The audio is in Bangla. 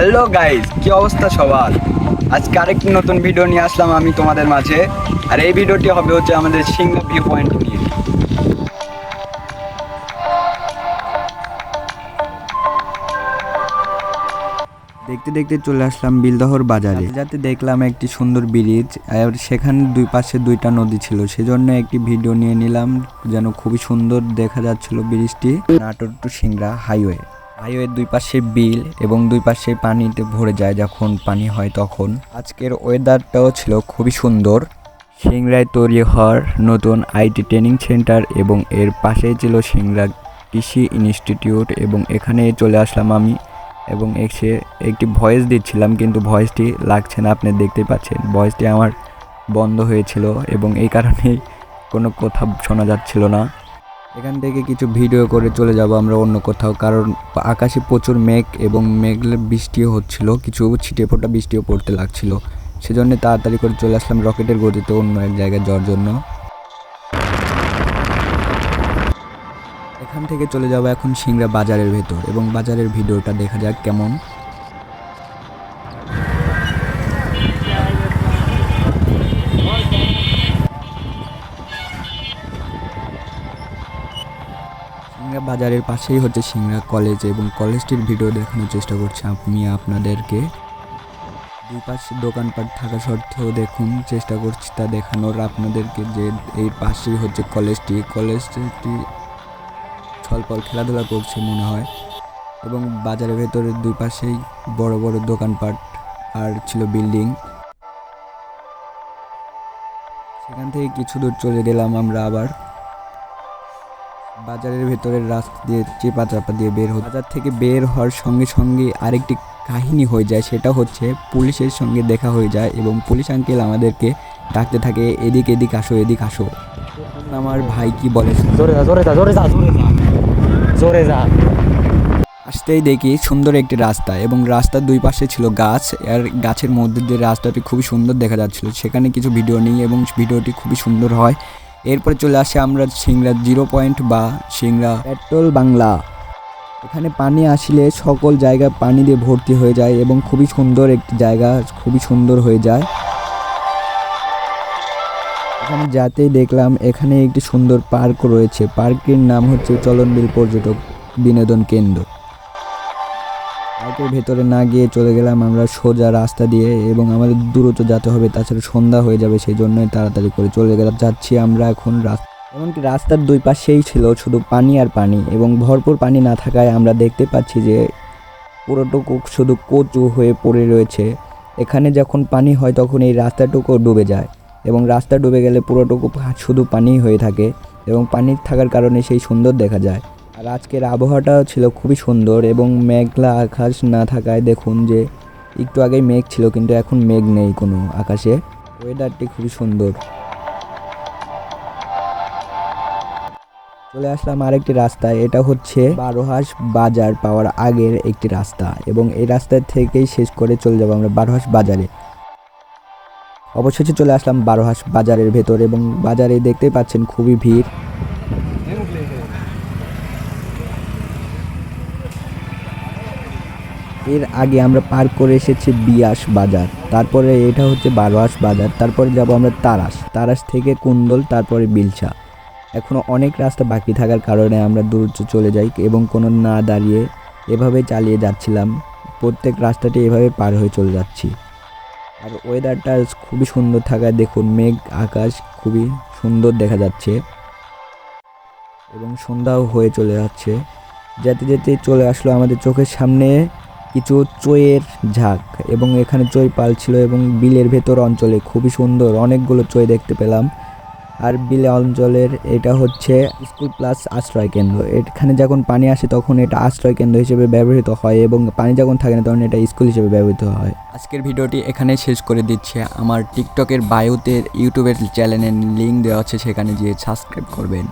হ্যালো গাইস, কি অবস্থা সবার? আজকে আরেকটি নতুন ভিডিও নিয়ে আসলাম আমি তোমাদের মাঝে। আর এই ভিডিওটি হবে হচ্ছে আমাদের সিংলা ভিউ পয়েন্ট নিয়ে। দেখতে দেখতে চলে আসলাম বিলদহর বাজারে। যাতে দেখলাম একটি সুন্দর ব্রিজ আর সেখানে দুই পাশে দুইটা নদী ছিল। সেজন্য একটি ভিডিও নিয়ে নিলাম, যেন খুবই সুন্দর দেখা যাচ্ছিল ব্রিজটি নাটোর টু সিংড়া হাইওয়ে হাইওয়ের দুই পাশে বিল এবং দুই পাশে পানিতে ভরে যায় যখন পানি হয় তখন। আজকের ওয়েদারটাও ছিল খুবই সুন্দর। সিংড়ায় তৈরি হওয়ার নতুন আইটি ট্রেনিং সেন্টার এবং এর পাশেই ছিল সিংড়া কৃষি ইনস্টিটিউট এবং এখানে চলে আসলাম আমি এবং এসে একটি ভয়েস দিচ্ছিলাম, কিন্তু ভয়েসটি লাগছে না, আপনি দেখতে পাচ্ছেন। ভয়েসটি আমার বন্ধ হয়েছিল এবং এই কারণেই কোনো কথা শোনা যাচ্ছিল না। এখান থেকে কিছু ভিডিও করে চলে যাব আমরা অন্য কোথাও, কারণ আকাশে প্রচুর মেঘ এবং মেঘলে বৃষ্টিও হচ্ছিল, কিছু ছিটে ফোটা বৃষ্টিও পড়তে লাগছিল। সেজন্য তাড়াতাড়ি করে চলে আসলাম রকেটের গতিতে অন্য এক জায়গায় যাওয়ার জন্য। এখান থেকে চলে যাব এখন সিংড়া বাজারের ভেতর, এবং বাজারের ভিডিওটা দেখা যাক কেমন। বাজারের পাশেই হচ্ছে সিংড়া কলেজ এবং কলেজটির ভিডিও দেখানোর চেষ্টা করছি আমি আপনাদেরকে। দুই পাশে দোকানপাট থাকা সত্ত্বেও দেখুন, চেষ্টা করছি তা দেখানোর আপনাদেরকে যে এই পাশেই হচ্ছে কলেজটি। কলেজটি ছলপল খেলাধুলা করছে মনে হয়। এবং বাজারের ভেতরে দুই পাশেই বড় বড় দোকানপাট আর ছিল বিল্ডিং। সেখান থেকে কিছু দূর চলে গেলাম আমরা আবার। বাজারের ভেতরের রাস্তা দিয়ে চেপা চাপা দিয়ে বের হই বাজার থেকে বের হওয়ার সঙ্গে সঙ্গে আরেকটি কাহিনী হয়ে যায় সেটা হচ্ছে পুলিশের সঙ্গে দেখা হয়ে যায় এবং পুলিশ আঙ্কেল আমাদেরকে ডাকতে থাকে এদিক এদিক আসো এদিক আসো। আমার ভাই কি বলে? জোরে যা জোরে যা জোরে যা জোরে যা। জোরে যা। আসতেই দেখি সুন্দর একটি রাস্তা এবং রাস্তার দুই পাশে ছিল গাছ আর গাছের মধ্যে দিয়ে রাস্তাটি খুবই সুন্দর দেখা যাচ্ছিল। সেখানে কিছু ভিডিও নিই এবং ভিডিওটি খুবই সুন্দর হয়। এরপর চলে আসে আমরা সিংড়া জিরো পয়েন্ট বা সিংড়া পেট্রোল বাংলা। এখানে পানি আসলে সকল জায়গা পানি দিয়ে ভর্তি হয়ে যায় এবং খুবই সুন্দর একটি জায়গা, খুবই সুন্দর হয়ে যায়। এখানে যাতেই দেখলাম এখানে একটি সুন্দর পার্ক রয়েছে। পার্কের নাম হচ্ছে চলনবিল পর্যটক বিনোদন কেন্দ্র। পার্কের ভেতরে না গিয়ে চলে গেলাম আমরা সোজা রাস্তা দিয়ে এবং আমাদের দূরত্ব যেতে হবে তাছাড়া সন্ধ্যা হয়ে যাবে সেই জন্যই তাড়াতাড়ি করে চলে গেলাম। যাচ্ছি আমরা এখন রাস্তা এমনকি রাস্তার দুই পাশেই ছিল শুধু পানি আর পানি এবং ভরপুর পানি না থাকায় আমরা দেখতে পাচ্ছি যে পুরোটুকু শুধু কচু হয়ে পড়ে রয়েছে। এখানে যখন পানি হয় তখন এই রাস্তাটুকু ডুবে যায় এবং রাস্তা ডুবে গেলে পুরোটুকু শুধু পানিই হয়ে থাকে এবং পানি থাকার কারণে সেই সুন্দর দেখা যায়। আর আজকের আবহাওয়াটাও ছিল খুবই সুন্দর এবং মেঘলা আকাশ না থাকায় দেখুন যে একটু আগেই মেঘ ছিল, কিন্তু এখন মেঘ নেই কোনো আকাশে। ওয়েদারটি খুবই সুন্দর। চলে আসলাম আরেকটি রাস্তায়, এটা হচ্ছে বারোহাঁস বাজার পাওয়ার আগের একটি রাস্তা এবং এই রাস্তা থেকেই শেষ করে চলে যাব আমরা বারোহাঁস বাজারে। অবশেষে চলে আসলাম বারোহাঁস বাজারের ভেতর এবং বাজারে দেখতেই পাচ্ছেন খুবই ভিড়। এর আগে আমরা পার করে এসেছি বিয়াস বাজার। তারপরে এটা হচ্ছে বারোয়াস বাজার, তারপরে যাব আমরা তারাস। তারাস থেকে কুন্দল, তারপরে বিলসা এখনও অনেক রাস্তা বাকি থাকার কারণে আমরা দূর চলে যাই এবং কোনো না দাঁড়িয়ে এভাবে চালিয়ে যাচ্ছিলাম। প্রত্যেক রাস্তাটি এভাবে পার হয়ে চলে যাচ্ছি। আর ওয়েদারটা খুবই সুন্দর থাকায় দেখুন, মেঘ, আকাশ খুবই সুন্দর দেখা যাচ্ছে। এবং সন্ধ্যাও হয়ে চলে যাচ্ছে। যেতে যেতে চলে আসলো আমাদের চোখের সামনে। কিছু চইয়ের ঝাঁক এবং এখানে চই পাল ছিল এবং বিলের ভেতর অঞ্চলে খুবই সুন্দর, অনেকগুলো চই দেখতে পেলাম। আর বিলে অঞ্চলের এটা হচ্ছে স্কুল প্লাস আশ্রয় কেন্দ্র। এখানে যখন পানি আসে তখন এটা আশ্রয় কেন্দ্র হিসেবে ব্যবহৃত হয় এবং পানি যখন থাকে না তখন এটা স্কুল হিসেবে ব্যবহৃত হয়। আজকের ভিডিওটি এখানে শেষ করে দিচ্ছে। আমার টিকটকের বায়োতে, ইউটিউবের চ্যানেলের লিঙ্ক দেওয়া আছে, সেখানে গিয়ে সাবস্ক্রাইব করবেন।